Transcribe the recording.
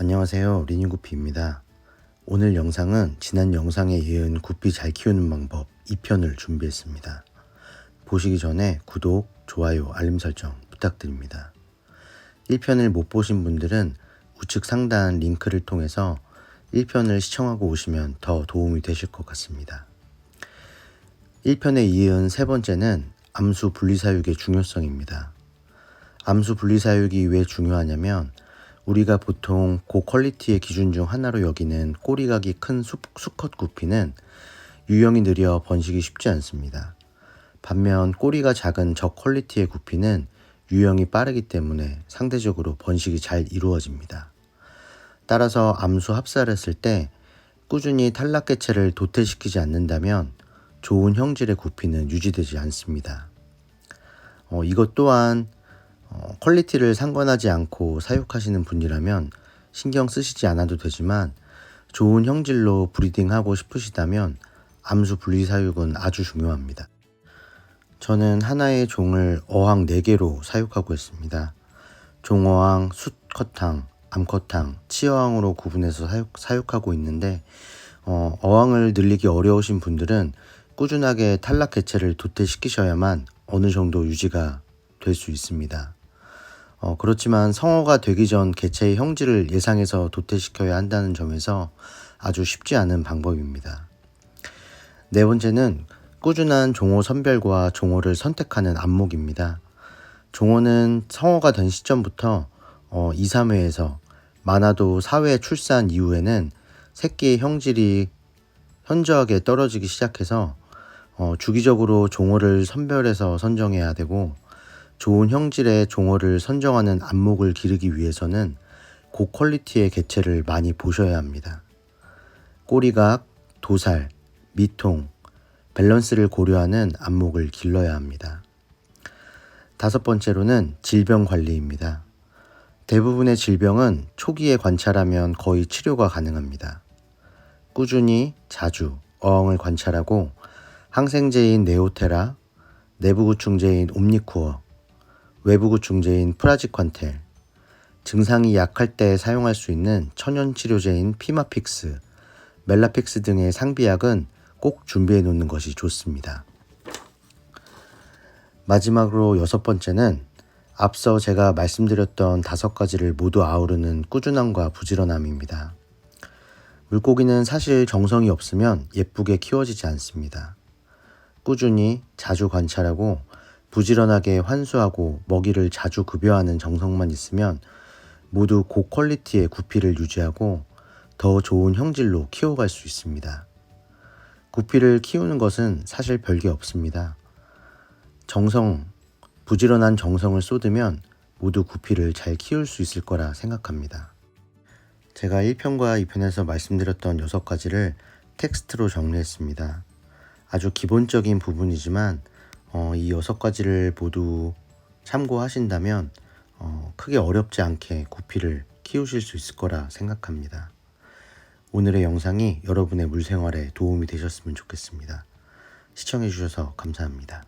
안녕하세요. 리니구피입니다. 오늘 영상은 지난 영상에 이은 구피 잘 키우는 방법 2편을 준비했습니다. 보시기 전에 구독, 좋아요, 알림 설정 부탁드립니다. 1편을 못 보신 분들은 우측 상단 링크를 통해서 1편을 시청하고 오시면 더 도움이 되실 것 같습니다. 1편에 이은 세 번째는 암수 분리사육의 중요성입니다. 암수 분리사육이 왜 중요하냐면 우리가 보통 고퀄리티의 기준 중 하나로 여기는 꼬리각이 큰 수, 수컷 구피는 유형이 느려 번식이 쉽지 않습니다. 반면 꼬리가 작은 저퀄리티의 구피는 유형이 빠르기 때문에 상대적으로 번식이 잘 이루어집니다. 따라서 암수 합사를 했을 때 꾸준히 탈락 개체를 도태시키지 않는다면 좋은 형질의 구피는 유지되지 않습니다. 어, 이것 또한 어, 퀄리티를 상관하지 않고 사육하시는 분이라면 신경 쓰시지 않아도 되지만 좋은 형질로 브리딩하고 싶으시다면 암수 분리 사육은 아주 중요합니다. 저는 하나의 종을 어항 4개로 사육하고 있습니다. 종어항, 숫커탕, 암커탕, 치어항으로 구분해서 사육, 사육 하고 있는데 어, 어항을 늘리기 어려우신 분들은 꾸준하게 탈락 개체를 도태시키셔야만 어느 정도 유지가 될 수 있습니다. 어, 그렇지만 성어가 되기 전 개체의 형질을 예상해서 도태시켜야 한다는 점에서 아주 쉽지 않은 방법입니다. 네 번째는 꾸준한 종호 선별과 종호를 선택하는 안목입니다. 종호는 성어가 된 시점부터 어, 2, 3회에서 많아도 4회 출산 이후에는 새끼의 형질이 현저하게 떨어지기 시작해서 어, 주기적으로 종호를 선별해서 선정해야 되고 좋은 형질의 종어를 선정하는 안목을 기르기 위해서는 고퀄리티의 개체를 많이 보셔야 합니다. 꼬리각, 도살, 미통, 밸런스를 고려하는 안목을 길러야 합니다. 다섯 번째로는 질병 관리입니다. 대부분의 질병은 초기에 관찰하면 거의 치료가 가능합니다. 꾸준히 자주 어항을 관찰하고 항생제인 네오테라, 내부구충제인 옴니쿠어, 외부구충제인 프라지관텔, 증상이 약할 때 사용할 수 있는 천연치료제인 피마픽스, 멜라픽스 등의 상비약은 꼭 준비해 놓는 것이 좋습니다. 마지막으로 여섯 번째는 앞서 제가 말씀드렸던 다섯 가지를 모두 아우르는 꾸준함과 부지런함입니다. 물고기는 사실 정성이 없으면 예쁘게 키워지지 않습니다. 꾸준히 자주 관찰하고 부지런하게 환수하고 먹이를 자주 급여하는 정성만 있으면 모두 고퀄리티의 구피를 유지하고 더 좋은 형질로 키워갈 수 있습니다. 구피를 키우는 것은 사실 별게 없습니다. 정성, 부지런한 정성을 쏟으면 모두 구피를 잘 키울 수 있을 거라 생각합니다. 제가 1편과 2편에서 말씀드렸던 6가지를 텍스트로 정리했습니다. 아주 기본적인 부분이지만 어, 이 6가지를 모두 참고하신다면 어, 크게 어렵지 않게 구피를 키우실 수 있을 거라 생각합니다. 오늘의 영상이 여러분의 물생활에 도움이 되셨으면 좋겠습니다. 시청해주셔서 감사합니다.